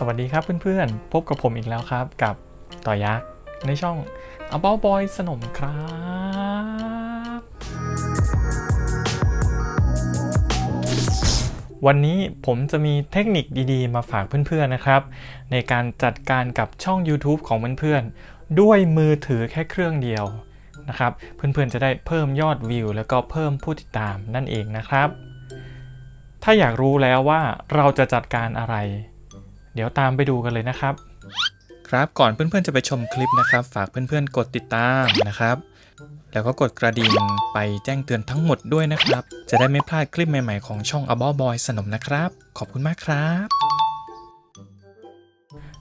สวัสดีครับเพื่อนๆ พบกับผมอีกแล้วครับกับต่อยักษ์ ในช่อง About Boy สนมครับ วันนี้ผมจะมีเทคนิคดีๆ มาฝากเพื่อนๆนะครับ ในการจัดการกับช่อง YouTube ของเพื่อนๆ ด้วยมือถือแค่เครื่องเดียวนะครับ เพื่อนๆจะได้เพิ่มยอดวิว แล้วก็เพิ่มผู้ติดตามนั่นเองนะครับ ถ้าอยากรู้แล้วว่าเราจะจัดการอะไร เดี๋ยวตามไปดูกันเลยนะครับ ครับก่อนเพื่อนๆจะไปชมคลิปนะครับ ฝากเพื่อนๆกดติดตามนะครับ แล้วก็กดกระดิ่งไปแจ้งเตือนทั้งหมดด้วยนะครับ จะได้ไม่พลาดคลิปใหม่ๆของช่อง About Boy สนมนะครับ ขอบคุณมากครับ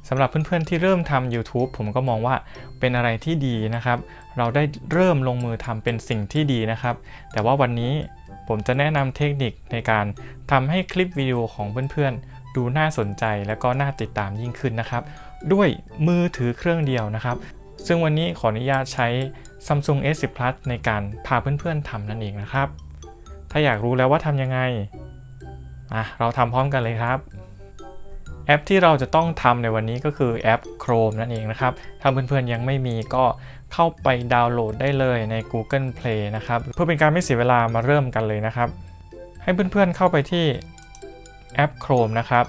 สำหรับเพื่อนๆที่เริ่มทำ YouTube ผมก็มองว่าเป็นอะไรที่ดีนะครับ เราได้เริ่มลงมือทำเป็นสิ่งที่ดีนะครับ แต่ว่าวันนี้ผมจะแนะนำเทคนิคในการทำให้คลิปวิดีโอของเพื่อนๆ ดูน่าสนใจและก็น่าติดตามยิ่งขึ้นนะครับ ด้วยมือถือเครื่องเดียวนะครับ ซึ่งวันนี้ขออนุญาตใช้ Samsung S10 Plus ในการพาเพื่อนๆทำนั่นเองนะครับ ถ้าอยากรู้แล้วว่าทำยังไงอะเราทำพร้อมกันเลยครับแอปที่เราจะต้องทำในวันนี้ก็คือแอป Chrome นั่นเองนะครับ ถ้าเพื่อนๆยังไม่มีก็เข้าไปดาวน์โหลดได้เลยใน Google Play นะครับ เพื่อเป็นการไม่เสียเวลามาเริ่มกันเลยนะครับ ให้เพื่อนๆเข้าไปที่ แอป Chrome นะครับ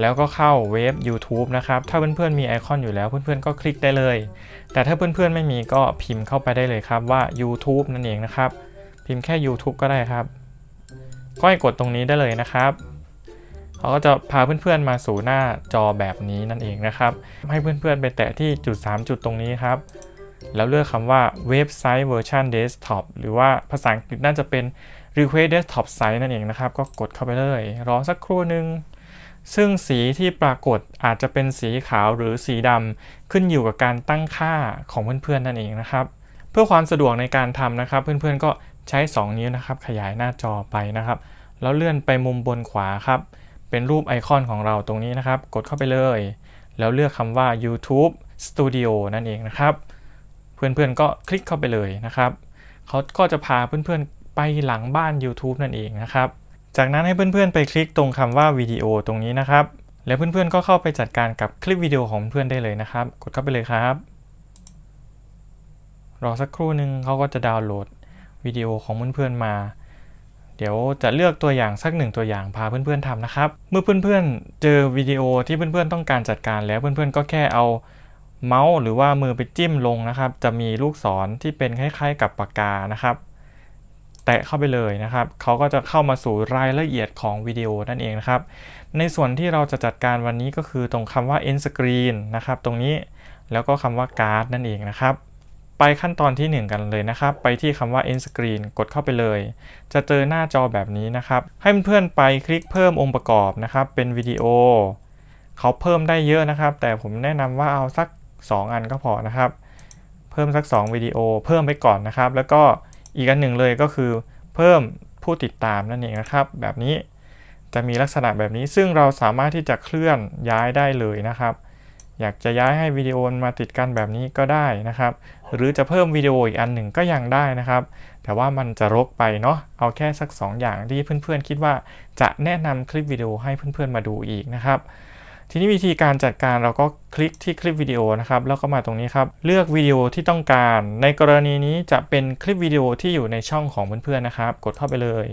แล้วก็เข้าเว็บ YouTube นะครับ ถ้าเพื่อนๆมีไอคอนอยู่แล้วเพื่อนๆก็คลิกได้เลย แต่ถ้าเพื่อนๆไม่มีก็พิมพ์เข้าไปได้เลยครับว่า YouTube นั่นเองนะครับ พิมพ์แค่ YouTube ก็ได้ครับ ก็ให้กดตรงนี้ได้เลยนะครับเขาก็จะพาเพื่อนๆมาสู่หน้าจอแบบนี้นั่นเองนะครับ ให้เพื่อนๆไปแตะที่จุด 3 จุดตรงนี้ครับ แล้วเลือกคำว่าเว็บไซต์เวอร์ชันเดสก์ท็อปหรือว่าภาษาอังกฤษน่าจะเป็น Request Desktop Site นั่นเองนะครับ ก็กดเข้าไปเลย รอสักครู่หนึ่งซึ่งสีที่ปรากฏอาจจะเป็นสีขาวหรือสีดำขึ้นอยู่กับการตั้งค่าของเพื่อนๆนั่นเองนะครับ เพื่อความสะดวกในการทำนะครับ เพื่อนๆก็ใช้ 2 นิ้วนะครับ ขยายหน้าจอไปนะครับ แล้วเลื่อนไปมุมบนขวาครับ เป็นรูปไอคอนของเราตรงนี้นะครับ กดเข้าไปเลย แล้วเลือกคำว่า YouTube Studio นั่นเองนะครับ เพื่อนๆก็คลิกเข้าไปเลยนะครับเขาก็จะพาเพื่อนๆ ไปหลังบ้าน YouTube นั่นเองนะครับ จากนั้นให้เพื่อนๆไปคลิกตรงคำว่าวิดีโอตรงนี้นะครับ แล้วเพื่อนๆก็เข้าไปจัดการกับคลิปวิดีโอของเพื่อนได้เลยนะครับ กดเข้าไปเลยครับ รอสักครู่หนึ่งเขาก็จะดาวน์โหลดวิดีโอของเพื่อนๆมา เดี๋ยวจะเลือกตัวอย่างสักหนึ่งตัวอย่างพาเพื่อนๆทำนะครับ เมื่อเพื่อนๆเจอวิดีโอที่เพื่อนๆต้องการจัดการแล้วเพื่อนๆก็แค่เอาเมาส์หรือว่ามือไปจิ้มลงนะครับ จะมีลูกศรที่เป็นคล้ายๆกับปากกานะครับ แตะเข้าไปเลยนะครับเขาก็จะเข้ามาสู่รายละเอียดของวิดีโอนั่นเองนะครับ ในส่วนที่เราจะจัดการวันนี้ก็คือตรงคำว่า end screen นะครับตรงนี้แล้วก็คำว่า card นั่นเองนะครับ ไปขั้นตอนที่ 1 กันเลยนะครับ ไปที่คำว่า end screen กดเข้าไปเลย จะเจอหน้าจอแบบนี้นะครับ ให้เพื่อนๆไปคลิกเพิ่มองค์ประกอบนะครับ เป็นวิดีโอเขาเพิ่มได้เยอะนะครับ แต่ผมแนะนำว่าเอาสัก 2 อันก็พอนะครับ เพิ่มสัก 2 วิดีโอ เพิ่มไปก่อนนะครับ แล้วก็ อีกอันหนึ่งเลยก็คือเพิ่มผู้ติดตามนั่นเองนะครับ แบบนี้จะมีลักษณะแบบนี้ซึ่งเราสามารถที่จะเคลื่อนย้ายได้เลยนะครับ อยากจะย้ายให้วิดีโอมาติดกันแบบนี้ก็ได้นะครับ หรือจะเพิ่มวิดีโออีกอันหนึ่งก็ยังได้นะครับ แต่ว่ามันจะรกไปเนาะเอาแค่สัก 2 อย่างที่เพื่อนๆ คิดว่าจะแนะนำคลิปวิดีโอให้เพื่อนๆมาดูอีกนะครับ ทีนี้วิธีการจัดการเราก็คลิกที่คลิปวิดีโอนะครับ แล้วก็มาตรงนี้ครับ เลือกวิดีโอที่ต้องการ ในกรณีนี้จะเป็นคลิปวิดีโอที่อยู่ในช่องของเพื่อนๆนะครับ กดเข้าไปเลย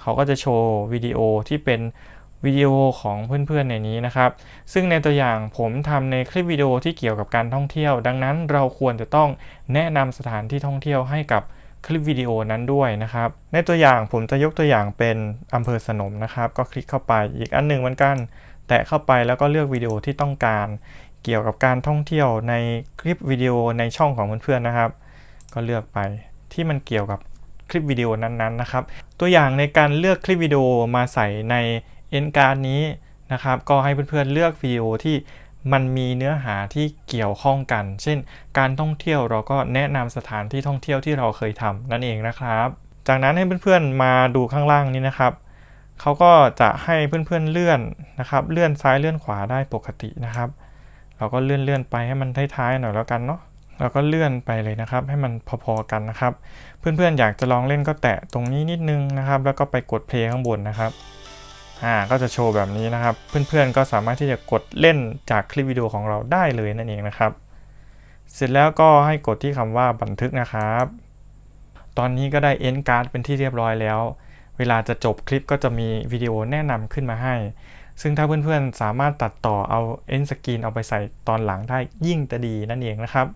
เขาก็จะโชว์วิดีโอที่เป็นวิดีโอของเพื่อนๆในนี้นะครับ ซึ่งในตัวอย่างผมทำในคลิปวิดีโอที่เกี่ยวกับการท่องเที่ยว ดังนั้นเราควรจะต้องแนะนำสถานที่ท่องเที่ยวให้กับคลิปวิดีโอนั้นด้วยนะครับ ในตัวอย่างผมจะยกตัวอย่างเป็นอำเภอสนมนะครับ ก็คลิกเข้าไปอีกอันหนึ่งเหมือนกัน แตะเข้าไปแล้วก็เลือกวิดีโอที่ต้องการเกี่ยวกับการท่องเที่ยวในคลิปวิดีโอในช่องของเพื่อนๆนะครับ ก็เลือกไปที่มันเกี่ยวกับคลิปวิดีโอนั้นๆนะครับ ตัวอย่างในการเลือกคลิปวิดีโอมาใส่ในเอ็นการ์ดนี้นะครับ ก็ให้เพื่อนๆเลือกวิดีโอที่มันมีเนื้อหาที่เกี่ยวข้องกัน เช่น การท่องเที่ยวเราก็แนะนำสถานที่ท่องเที่ยวที่เราเคยทำนั่นเองนะครับ จากนั้นให้เพื่อนๆมาดูข้างล่างนี้นะครับ เขาก็จะให้เพื่อนๆเลื่อนนะครับ เลื่อนซ้ายเลื่อนขวาได้ปกตินะครับ เราก็เลื่อนเลื่อนไปให้มันท้ายๆหน่อยแล้วกันเนาะเราก็เลื่อนไปเลยนะครับ ให้มันพอๆกันนะครับ เพื่อนๆอยากจะลองเล่นก็แตะตรงนี้นิดนึงนะครับ แล้วก็ไปกดเพลย์ข้างบนนะครับอ่าก็จะโชว์แบบนี้นะครับ เพื่อนๆก็สามารถที่จะกดเล่นจากคลิปวิดีโอของเราได้เลยนั่นเองนะครับ เสร็จแล้วก็ให้กดที่คำว่าบันทึกนะครับ ตอนนี้ก็ได้ end card เป็นที่เรียบร้อยแล้ว เวลาจะจบคลิปก็จะมีวิดีโอแนะนำขึ้นมาให้ ซึ่งถ้าเพื่อนๆ สามารถตัดต่อเอา end screen เอาไปใส่ตอนหลังได้ยิ่งจะดีนั่นเองนะครับ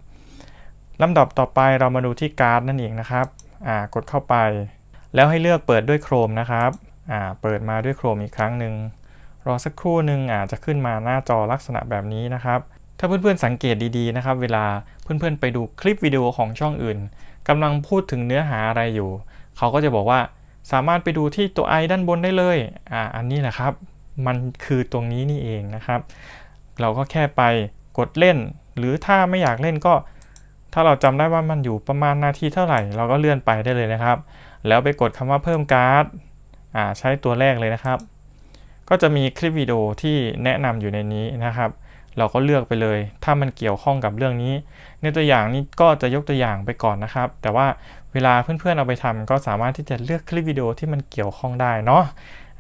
ลำดับต่อไปเรามาดูที่การ์ดนั่นเองนะครับอ่ากดเข้าไป แล้วให้เลือกเปิดด้วย Chrome นะครับอ่าเปิดมาด้วย Chrome อีกครั้งหนึ่งรอสักครู่หนึ่งอาจจะขึ้นมาหน้าจอลักษณะแบบนี้นะครับ ถ้าเพื่อนๆสังเกตดีๆนะครับ เวลาเพื่อนๆไปดูคลิปวิดีโอของช่องอื่นกำลังพูดถึงเนื้อหาอะไรอยู่ เขาก็จะบอกว่า สามารถไปดูที่ตัวไอด้านบนได้เลย อ่า อันนี้แหละครับ มันคือตรงนี้นี่เองนะครับ เราก็แค่ไปกดเล่น หรือถ้าไม่อยากเล่นก็ ถ้าเราจำได้ว่ามันอยู่ประมาณนาทีเท่าไหร่ เราก็เลื่อนไปได้เลยนะครับ แล้วไปกดคำว่าเพิ่มการ์ด อ่า ใช้ตัวแรกเลยนะครับ ก็จะมีคลิปวิดีโอที่แนะนำอยู่ในนี้นะครับ เราก็เลือกไปเลย ถ้ามันเกี่ยวข้องกับเรื่องนี้ ในตัวอย่างนี้ก็จะยกตัวอย่างไปก่อนนะครับ แต่ว่าเวลาเพื่อนๆเอาไปทำก็สามารถที่จะเลือกคลิปวิดีโอที่มันเกี่ยวข้องได้เนาะ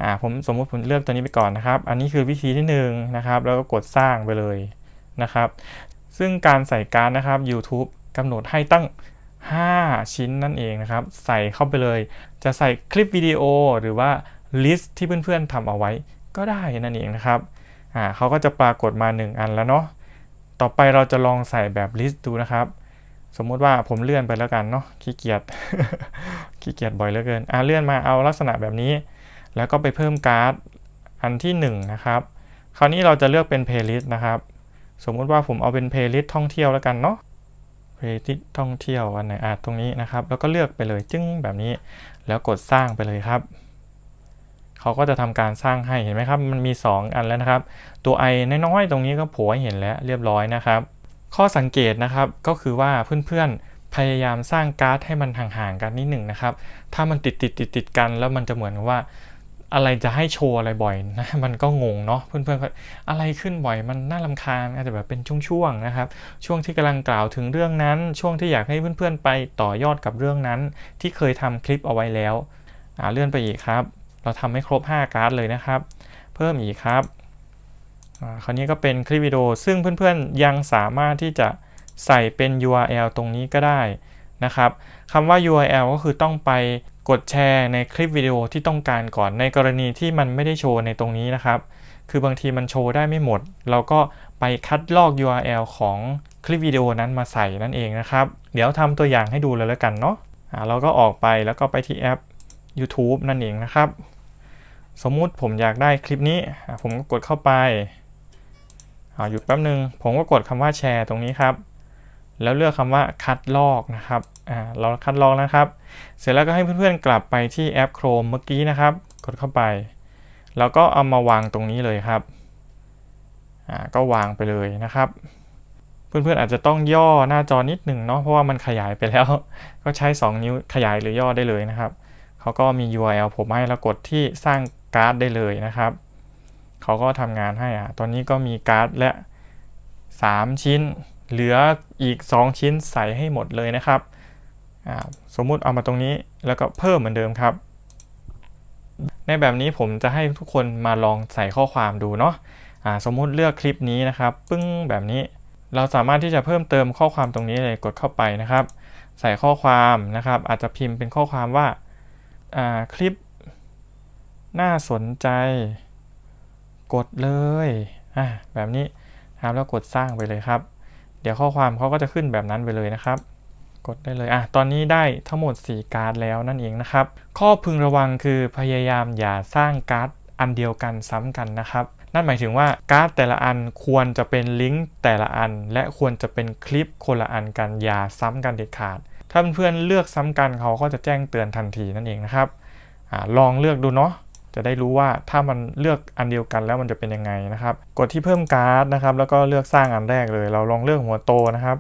อ่าผมสมมุติผมเลือกตัวนี้ไปก่อนนะครับ อันนี้คือวิธีที่หนึ่งนะครับ แล้วก็กดสร้างไปเลยนะครับ ซึ่งการใส่การนะครับ YouTube กำหนดให้ตั้ง 5 ชิ้นนั่นเองนะครับ ใส่เข้าไปเลย จะใส่คลิปวิดีโอหรือว่าลิสต์ที่เพื่อนๆทำเอาไว้ก็ได้นั่นเองนะครับ อ่าเขาก็จะปรากฏมา 1 อันแล้วเนาะต่อไปเราจะลองใส่แบบลิสต์ดูนะครับ สมมุติว่าผมเลื่อนไปแล้วกันเนาะขี้เกียจขี้เกียจบ่อยเหลือเกินอ่าเลื่อนมาเอาลักษณะแบบนี้ แล้วก็ไปเพิ่มการ์ดอันที่1นะครับคราวนี้เราจะเลือกเป็นเพลย์ลิสต์นะครับ สมมุติว่าผมเอาเป็นเพลย์ลิสต์ท่องเที่ยวแล้วกันเนาะเพลย์ลิสต์ท่องเที่ยวอันไหนอะตรงนี้นะครับ แล้วก็เลือกไปเลยจึ้งแบบนี้ แล้วกดสร้างไปเลยครับ เขาก็จะทำการสร้างให้เห็นไหมครับมันมี 2 อันแล้วนะครับ ตัว i น้อยๆตรงนี้ก็โผล่ให้เห็นแล้วเรียบร้อยนะครับ ข้อสังเกตนะครับก็คือว่าเพื่อนๆพยายามสร้างการ์ดให้มันห่างๆกันนิดหนึ่งนะครับ ถ้ามันติดติดติดติดๆกันแล้วมันจะเหมือนว่าอะไรจะให้โชว์อะไรบ่อยนะมันก็งงเนาะเพื่อนๆก็อะไรขึ้นบ่อยมันน่าลำคาญอาจจะแบบเป็นช่วงๆนะครับ ช่วงที่กำลังกล่าวถึงเรื่องนั้น ช่วงที่อยากให้เพื่อนๆไปต่อยอดกับเรื่องนั้น ที่เคยทำคลิปเอาไว้แล้วอ่าเลื่อนไปอีกครับ เราทำให้ครบ 5 การ์ดเลยนะครับ เพิ่มอีกครับอ่าคราวนี้ก็เป็นคลิปวิดีโอซึ่งเพื่อนๆยังสามารถที่จะใส่เป็น URL ตรงนี้ก็ได้นะครับคำว่า URL ก็คือต้องไปกดแชร์ในคลิปวิดีโอที่ต้องการก่อนในกรณีที่มันไม่ได้โชว์ในตรงนี้นะครับ คือบางทีมันโชว์ได้ไม่หมด เราก็ไปคัดลอก URL ของคลิปวิดีโอนั้นมาใส่นั่นเองนะครับ เดี๋ยวทำตัวอย่างให้ดูเลยแล้วกันเนาะอ่าเราก็ออกไปแล้วก็ไปที่แอป YouTube นั่นเองนะครับ สมมุติผมอยากได้คลิปนี้ ผมก็กดเข้าไปอาหยุดแป๊บนึง ผมก็กดคำว่าแชร์ตรงนี้ครับ แล้วเลือกคำว่าคัดลอกนะครับเราคัดลอกนะครับ เสร็จแล้วก็ให้เพื่อนๆกลับไปที่แอป Chrome เมื่อกี้นะครับ กดเข้าไป แล้วก็เอามาวางตรงนี้เลยครับ ก็วางไปเลยนะครับ เพื่อนๆอาจจะต้องย่อหน้าจอนิดหนึ่งเนาะ เพราะว่ามันขยายไปแล้ว ก็ใช้ 2 นิ้วขยายหรือย่อได้เลยนะครับ เขาก็มี URL ผมให้แล้วกดที่สร้าง การ์ดได้เลยนะครับ เขาก็ทำงานให้อะตอนนี้ก็มีการ์ดและ 3 ชิ้น เหลืออีก 2 ชิ้นใส่ให้หมดเลยนะครับสมมุติเอามาตรงนี้แล้วก็เพิ่มเหมือนเดิมครับ ในแบบนี้ผมจะให้ทุกคนมาลองใส่ข้อความดูเนาะอ่าสมมุติเลือกคลิปนี้นะครับ ปึ้งแบบนี้เราสามารถที่จะเพิ่มเติมข้อความตรงนี้เลยกดเข้าไปนะครับ ใส่ข้อความนะครับ อาจจะพิมพ์เป็นข้อความว่าคลิป น่าสนใจ กดเลยอ่าแบบนี้ครับแล้วกดสร้างไปเลยครับ เดี๋ยวข้อความเขาก็จะขึ้นแบบนั้นไปเลยนะครับ กดได้เลยอะตอนนี้ได้ทั้งหมด 4 การ์ดแล้วนั่นเองนะครับ ข้อพึงระวังคือพยายามอย่าสร้างการ์ดอันเดียวกันซ้ำกันนะครับ นั่นหมายถึงว่าการ์ดแต่ละอันควรจะเป็นลิงก์แต่ละอัน และควรจะเป็นคลิปคนละอันกันอย่าซ้ำกันเด็ดขาด ถ้าเพื่อนเลือกซ้ำกันเขาก็จะแจ้งเตือนทันทีนั่นเองนะครับอาลองเลือกดูเนาะ จะได้รู้ว่าถ้ามันเลือกอันเดียวกันแล้วมันจะเป็นยังไงนะครับ กดที่เพิ่มการ์ดนะครับ แล้วก็เลือกสร้างอันแรกเลย เราลองเลือกหัวโตนะครับ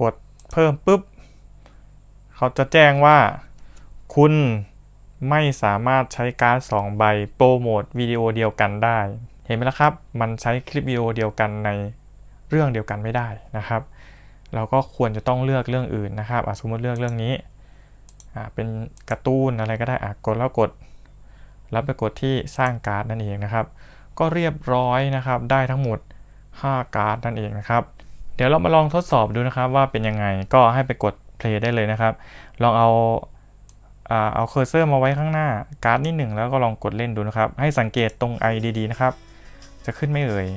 กดเพิ่มปุ๊บ เขาจะแจ้งว่า คุณไม่สามารถใช้การ์ด2ใบโปรโมทวิดีโอเดียวกันได้ เห็นไหมล่ะครับ มันใช้คลิปวิดีโอเดียวกันในเรื่องเดียวกันไม่ได้นะครับ เราก็ควรจะต้องเลือกเรื่องอื่นนะครับอะสมมติเลือกเรื่องนี้เป็นการ์ตูนอะไรก็ได้อะกดแล้วกด แล้วไปกดที่สร้างการ์ดนั่นเองนะครับ ก็เรียบร้อยนะครับ ได้ทั้งหมด 5 การ์ดนั่นเองนะครับ เดี๋ยวเรามาลองทดสอบดูนะครับว่าเป็นยังไง ก็ให้ไปกด play ได้เลยนะครับ ลองเอาเอาเคอร์เซอร์มาไว้ข้างหน้าการ์ดนิดหนึ่งแล้วก็ลองกดเล่นดูนะครับ ให้สังเกตตรง i ดีๆนะครับ จะขึ้นไม่เอ่ย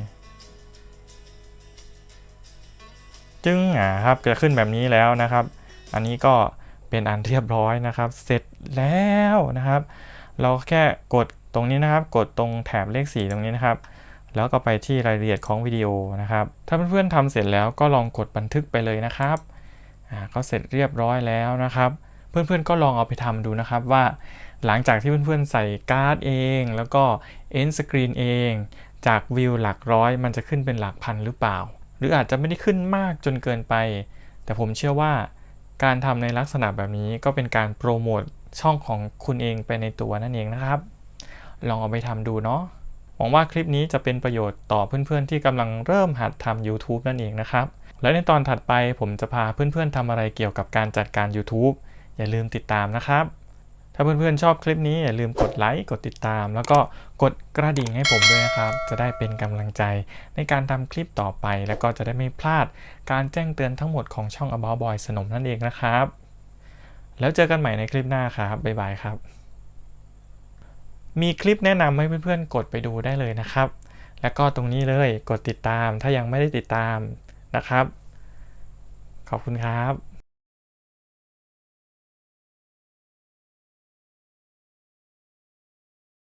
จึงอ่าครับจะขึ้นแบบนี้แล้วนะครับ อันนี้ก็เป็นอันเรียบร้อยนะครับ เสร็จแล้วนะครับ เราแค่กดตรงนี้นะครับ กดตรงแถบเลข 4 ตรงนี้นะครับ แล้วก็ไปที่รายละเอียดของวิดีโอนะครับ ถ้าเพื่อนๆทำเสร็จแล้วก็ลองกดบันทึกไปเลยนะครับอ่าก็เสร็จเรียบร้อยแล้วนะครับ เพื่อนๆก็ลองเอาไปทำดูนะครับว่า หลังจากที่เพื่อนๆใส่การ์ดเอง แล้วก็เอนสกรีนเอง จากวิวหลักร้อย มันจะขึ้นเป็นหลักพันหรือเปล่า หรืออาจจะไม่ได้ขึ้นมากจนเกินไป แต่ผมเชื่อว่าการทำในลักษณะแบบนี้ก็เป็นการโปรโมท ช่องของคุณเองไปในตัวนั่นเองนะครับ ลองเอาไปทำดูเนาะหวังว่าคลิปนี้จะเป็นประโยชน์ต่อเพื่อนๆที่กำลังเริ่มหัดทำ YouTube นั่นเองนะครับ และในตอนถัดไปผมจะพาเพื่อนๆทำอะไรเกี่ยวกับการจัดการ YouTube อย่าลืมติดตามนะครับ ถ้าเพื่อนๆชอบคลิปนี้อย่าลืมกดไลค์กดติดตาม แล้วก็กดกระดิ่งให้ผมด้วยนะครับ จะได้เป็นกำลังใจในการทำคลิปต่อไป แล้วก็จะได้ไม่พลาดการแจ้งเตือนทั้งหมดของช่อง About Boy สนมนั่นเองนะครับ แล้วเจอกันใหม่ในคลิปหน้าครับ บ๊ายบายครับ มีคลิปแนะนำให้เพื่อนๆ กดไปดูได้เลยนะครับ แล้วก็ตรงนี้เลยกดติดตามถ้ายังไม่ได้ติดตามนะครับ ขอบคุณครับ